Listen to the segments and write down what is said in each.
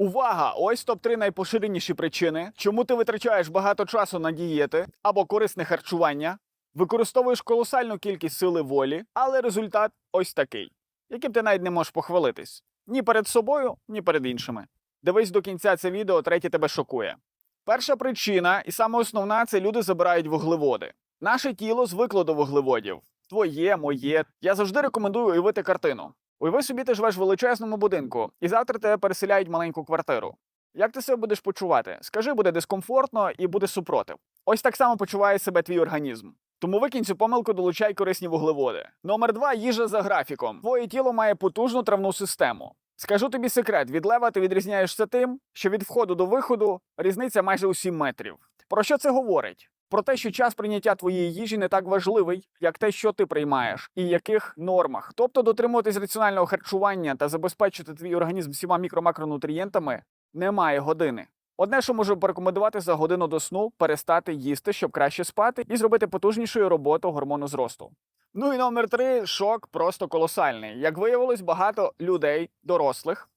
Увага! Ось топ-3 найпоширеніші причини, чому ти витрачаєш багато часу на дієти або корисне харчування, використовуєш колосальну кількість сили волі, але результат ось такий, яким ти навіть не можеш похвалитись ні перед собою, ні перед іншими. Дивись до кінця це відео, третє тебе шокує. Перша причина, і саме основна, це люди забирають вуглеводи. Наше тіло звикло до вуглеводів. Твоє, моє. Я завжди рекомендую уявити картину. Уяви собі, ти живеш в величезному будинку, і завтра тебе переселяють в маленьку квартиру. Як ти себе будеш почувати? Скажи, буде дискомфортно і буде супротив. Ось так само почуває себе твій організм. Тому викинь цю помилку, долучай корисні вуглеводи. Номер два їжа за графіком. Твоє тіло має потужну травну систему. Скажу тобі секрет: від лева ти відрізняєшся тим, що від входу до виходу різниця майже у 7 метрів. Про що це говорить? Про те, що час прийняття твоєї їжі не так важливий, як те, що ти приймаєш, і яких нормах. Тобто дотримуватись раціонального харчування та забезпечити твій організм всіма мікро-макронутрієнтами немає години. Одне, що можу порекомендувати за годину до сну, перестати їсти, щоб краще спати, і зробити потужнішою роботу гормону зросту. Ну і номер три шок просто колосальний. Як виявилось, багато людей, дорослих,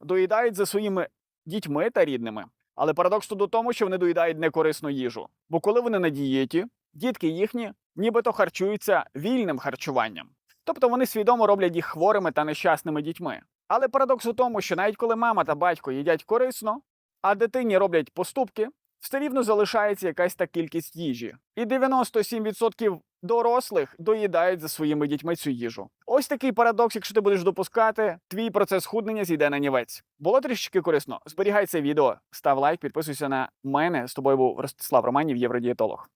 доїдають за своїми дітьми та рідними. Але парадокс тут у тому, що вони доїдають некорисну їжу. Бо коли вони на дієті, дітки їхні нібито харчуються вільним харчуванням. Тобто вони свідомо роблять їх хворими та нещасними дітьми. Але парадокс у тому, що навіть коли мама та батько їдять корисно, а дитині роблять поступки, все рівно залишається якась та кількість їжі. І 97% дорослих доїдають за своїми дітьми цю їжу. Ось такий парадокс, якщо ти будеш допускати, твій процес худнення зійде на нівець. Було трішечки корисно. Зберігай це відео, став лайк, підписуйся на мене. З тобою був Ростислав Романів, євродієтолог.